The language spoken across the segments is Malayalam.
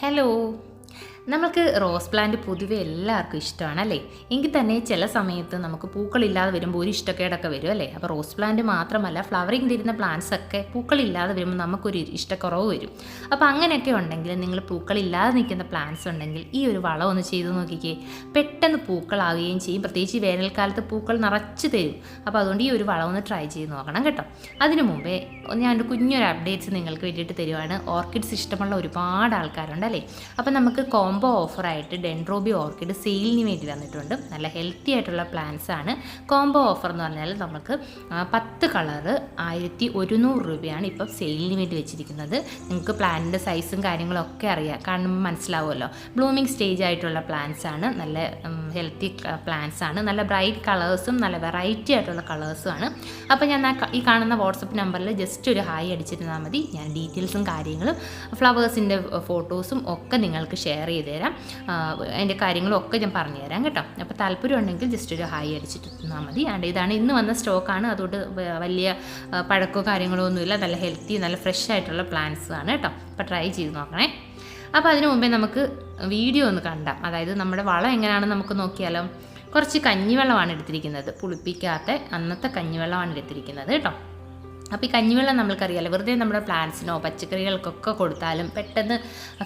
Hello. നമുക്ക് റോസ് പ്ലാന്റ് പൊതുവെ എല്ലാവർക്കും ഇഷ്ടമാണ് അല്ലേ? എങ്കിൽ തന്നെ ചില സമയത്ത് നമുക്ക് പൂക്കളില്ലാതെ വരുമ്പോൾ ഒരു ഇഷ്ടക്കേടൊക്കെ വരും അല്ലേ? അപ്പോൾ റോസ് പ്ലാന്റ് മാത്രമല്ല ഫ്ലവറിങ് തരുന്ന പ്ലാന്റ്സ് ഒക്കെ പൂക്കളില്ലാതെ വരുമ്പോൾ നമുക്കൊരു ഇഷ്ടക്കുറവ് വരും. അപ്പോൾ അങ്ങനെയൊക്കെ ഉണ്ടെങ്കിൽ നിങ്ങൾ പൂക്കളില്ലാതെ നിൽക്കുന്ന പ്ലാന്റ്സ് ഉണ്ടെങ്കിൽ ഈ ഒരു വളം ഒന്ന് ചെയ്തു നോക്കിക്കേ. പെട്ടെന്ന് പൂക്കളാവുകയും ചെയ്യും. പ്രത്യേകിച്ച് വേനൽക്കാലത്ത് പൂക്കൾ നിറച്ച് തരും. അപ്പോൾ അതുകൊണ്ട് ഈ ഒരു വളം ഒന്ന് ട്രൈ ചെയ്ത് നോക്കണം കേട്ടോ. അതിനു മുമ്പേ ഞാൻ കുഞ്ഞൊരു അപ്ഡേറ്റ്സ് നിങ്ങൾക്ക് വേണ്ടിയിട്ട് തരുവാണ്. ഓർക്കിഡ്സ് ഇഷ്ടമുള്ള ഒരുപാട് ആൾക്കാരുണ്ട് അല്ലേ? അപ്പോൾ നമുക്ക് കോംബോ ഓഫറായിട്ട് ഡെൻഡ്രോബി ഓർക്കിഡ് സെയിലിന് വേണ്ടി വന്നിട്ടുണ്ട് നല്ല ഹെൽത്തി ആയിട്ടുള്ള പ്ലാന്റ്സ് ആണ്. കോംബോ ഓഫർ എന്ന് പറഞ്ഞാൽ നമുക്ക് പത്ത് കളറ് ആയിരത്തി ഒരുന്നൂറ് രൂപയാണ് ഇപ്പം സെയിലിന് വേണ്ടി വെച്ചിരിക്കുന്നത്. നിങ്ങൾക്ക് പ്ലാന്റിന്റെ സൈസും കാര്യങ്ങളും ഒക്കെ അറിയാം. കാണുമ്പോൾ മനസ്സിലാവുമല്ലോ. ബ്ലൂമിങ് സ്റ്റേജ് ആയിട്ടുള്ള പ്ലാന്റ്സ് ആണ്. നല്ല ഹെൽത്തി പ്ലാന്റ്സ് ആണ്. നല്ല ബ്രൈറ്റ് കളേഴ്സും നല്ല വെറൈറ്റി ആയിട്ടുള്ള കളേഴ്സും ആണ്. അപ്പോൾ ഞാൻ ഈ കാണുന്ന വാട്സപ്പ് നമ്പറിൽ ജസ്റ്റ് ഒരു ഹായ് അടിച്ചിരുന്നാൽ മതി. ഞാൻ ഡീറ്റെയിൽസും കാര്യങ്ങളും ഫ്ലവേഴ്സിന്റെ ഫോട്ടോസും ഒക്കെ നിങ്ങൾക്ക് ഷെയർ ചെയ്ത് തരാം ആ, അതിന്റെ കാര്യങ്ങളൊക്കെ ഞാൻ പറഞ്ഞു തരാം കേട്ടോ. അപ്പോൾ താല്പര്യം ഉണ്ടെങ്കിൽ ജസ്റ്റ് ഒരു ഹായ് അടിച്ചിട്ട് തന്നാൽ മതി. ആണ്ട് ഇതാണ് ഇന്ന് വന്ന സ്റ്റോക്കാണ് അതുകൊണ്ട് വലിയ പഴക്കോ കാര്യങ്ങളോ ഒന്നുമില്ല. നല്ല ഹെൽത്തി നല്ല ഫ്രഷ് ആയിട്ടുള്ള പ്ലാന്റ്സ് ആണ് കേട്ടോ. അപ്പോൾ ട്രൈ ചെയ്ത് നോക്കണേ. അപ്പോൾ അതിനു മുമ്പേ നമുക്ക് വീഡിയോ ഒന്ന് കണ്ടാം. അതായത് നമ്മുടെ വളം എങ്ങനെയാണെന്ന് നമുക്ക് നോക്കിയാലോ. കുറച്ച് കഞ്ഞിവെള്ളമാണ് എടുത്തിരിക്കുന്നത്. പുളിപ്പിക്കാത്ത അന്നത്തെ കഞ്ഞിവെള്ളമാണ് എടുത്തിരിക്കുന്നത് കേട്ടോ. അപ്പോൾ ഈ കഞ്ഞിവെള്ളം നമ്മൾക്കറിയാലോ വെറുതെ നമ്മുടെ പ്ലാന്റ്സിനോ പച്ചക്കറികൾക്കൊക്കെ കൊടുത്താലും പെട്ടെന്ന്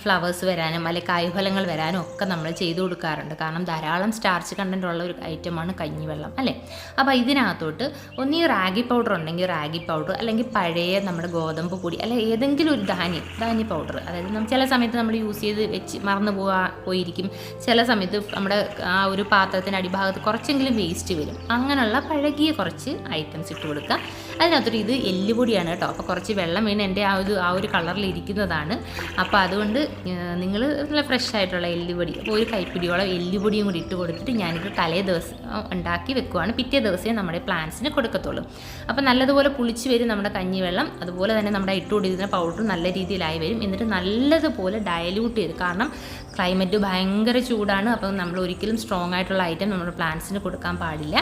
ഫ്ലവേഴ്സ് വരാനും അല്ലെങ്കിൽ കായ്ഫലങ്ങൾ വരാനും ഒക്കെ നമ്മൾ ചെയ്തു കൊടുക്കാറുണ്ട്. കാരണം ധാരാളം സ്റ്റാർച്ച് കണ്ടന്റ് ഉള്ള ഒരു ഐറ്റമാണ് കഞ്ഞിവെള്ളം അല്ലേ? അപ്പോൾ ഇതിനകത്തോട്ട് ഒന്ന് ഈ റാഗി പൗഡർ ഉണ്ടെങ്കിൽ റാഗി പൗഡർ അല്ലെങ്കിൽ പഴയ നമ്മുടെ ഗോതമ്പ് പൊടി അല്ലെ ഏതെങ്കിലും ഒരു ധാന്യം ധാന്യ പൗഡർ അതായത് നമ്മൾ ചില സമയത്ത് നമ്മൾ യൂസ് ചെയ്ത് വെച്ച് മറന്നു പോകാ പോയിരിക്കും. ചില സമയത്ത് നമ്മുടെ ആ ഒരു പാത്രത്തിന്റെ അടിഭാഗത്ത് കുറച്ചെങ്കിലും വേസ്റ്റ് വരും. അങ്ങനെയുള്ള പഴകിയ കുറച്ച് ഐറ്റംസ് ഇട്ട് കൊടുക്കുക. അതിനകത്തോട്ട് ഇത് എല്ലുപൊടിയാണ് കേട്ടോ. അപ്പോൾ കുറച്ച് വെള്ളം വീണ് എന്റെ ആ ഒരു ആ ഒരു കളറിൽ ഇരിക്കുന്നതാണ്. അപ്പോൾ അതുകൊണ്ട് നിങ്ങൾ നല്ല ഫ്രഷ് ആയിട്ടുള്ള എല്ലുപൊടി അപ്പോൾ ഒരു കൈപ്പിടിയോളം എല്ലുപൊടിയും കൂടി ഇട്ട് കൊടുത്തിട്ട് ഞാനിത് തലേ ദിവസം ഉണ്ടാക്കി വെക്കുവാണ്. പിറ്റേ ദിവസമേ നമ്മുടെ പ്ലാന്റ്സിന് കൊടുക്കത്തുള്ളൂ. അപ്പോൾ നല്ലതുപോലെ പുളിച്ച് വരും നമ്മുടെ കഞ്ഞി വെള്ളം അതുപോലെ തന്നെ നമ്മുടെ ഇട്ട് കൊടുക്കുന്ന പൗഡർ നല്ല രീതിയിലായി വരും. എന്നിട്ട് നല്ലതുപോലെ ഡയലൂട്ട് ചെയ്ത് കാരണം ക്ലൈമറ്റ് ഭയങ്കര ചൂടാണ്. അപ്പം നമ്മൾ ഒരിക്കലും സ്ട്രോങ് ആയിട്ടുള്ള ഐറ്റം നമ്മുടെ പ്ലാന്റ്സിന് കൊടുക്കാൻ പാടില്ല.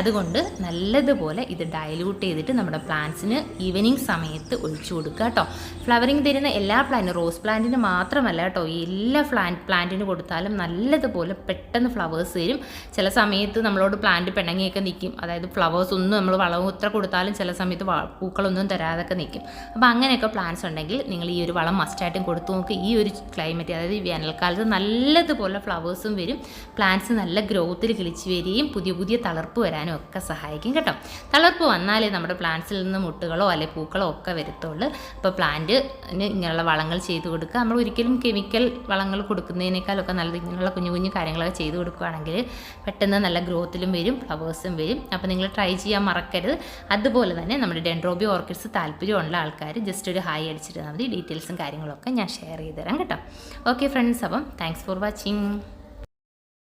അതുകൊണ്ട് നല്ലതുപോലെ ഇത് ഡയലൂട്ട് ചെയ്തിട്ട് നമ്മുടെ പ്ലാന്റ്സിന് ഈവനിങ് സമയത്ത് ഒഴിച്ചു കൊടുക്കുക കേട്ടോ. ഫ്ലവറിങ് തരുന്ന എല്ലാ പ്ലാന്റും റോസ് പ്ലാന്റിന് മാത്രമല്ല കേട്ടോ എല്ലാ പ്ലാന്റ് പ്ലാന്റിന് കൊടുത്താലും നല്ലതുപോലെ പെട്ടെന്ന് ഫ്ലവേഴ്സ് തരും ചില സമയത്ത് നമ്മളോട് പ്ലാന്റ് പിണങ്ങിയൊക്കെ നിൽക്കും അതായത് ഫ്ലവേഴ്സ് ഒന്നും നമ്മൾ വളവും ഇത്ര കൊടുത്താലും ചില സമയത്ത് പൂക്കളൊന്നും തരാതൊക്കെ നിൽക്കും അപ്പോൾ അങ്ങനെയൊക്കെ പ്ലാന്റ്സ് ഉണ്ടെങ്കിൽ നിങ്ങൾ ഈ ഒരു വളം മസ്റ്റായിട്ടും കൊടുത്തു നോക്ക്. ഈ ഒരു ക്ലൈമറ്റ് അതായത് വേനൽക്കാലത്ത് നല്ലതുപോലെ ഫ്ലവേഴ്സും വരും. പ്ലാന്റ്സ് നല്ല ഗ്രോത്തിൽ കിളിച്ച് വരികയും പുതിയ പുതിയ തളർപ്പ് വരാനും ഒക്കെ സഹായിക്കും കേട്ടോ. തളർപ്പ് വന്നാലേ നമ്മുടെ പ്ലാന്റ്സിൽ നിന്ന് മുട്ടുകളോ അല്ലെങ്കിൽ പൂക്കളോ ഒക്കെ വരത്തുള്ളൂ. അപ്പോൾ പ്ലാന്റിന് ഇങ്ങനെയുള്ള വളങ്ങൾ ചെയ്ത് കൊടുക്കുക. നമ്മൾ ഒരിക്കലും കെമിക്കൽ വളങ്ങൾ കൊടുക്കുന്നതിനേക്കാളൊക്കെ നല്ലത് ഇങ്ങനെയുള്ള കുഞ്ഞു കുഞ്ഞു കാര്യങ്ങളൊക്കെ ചെയ്ത് കൊടുക്കുകയാണെങ്കിൽ പെട്ടെന്ന് നല്ല ഗ്രോത്തിലും വരും ഫ്ലവേഴ്സും വരും. അപ്പോൾ നിങ്ങൾ ട്രൈ ചെയ്യാൻ മറക്കരുത്. അതുപോലെ തന്നെ നമ്മുടെ ഡെൻഡ്രോബി ഓർക്കിഡ്സ് താല്പര്യമുള്ള ആൾക്കാർ ജസ്റ്റ് ഒരു ഹായ് അടിച്ചിരുന്നാൽ മതി. ഡീറ്റെയിൽസും കാര്യങ്ങളൊക്കെ ഞാൻ ഷെയർ ചെയ്ത് തരാം കേട്ടോ. ഓക്കെ ഫ്രണ്ട്സ് അപ്പം താങ്ക്സ് ഫോർ വാച്ചിങ്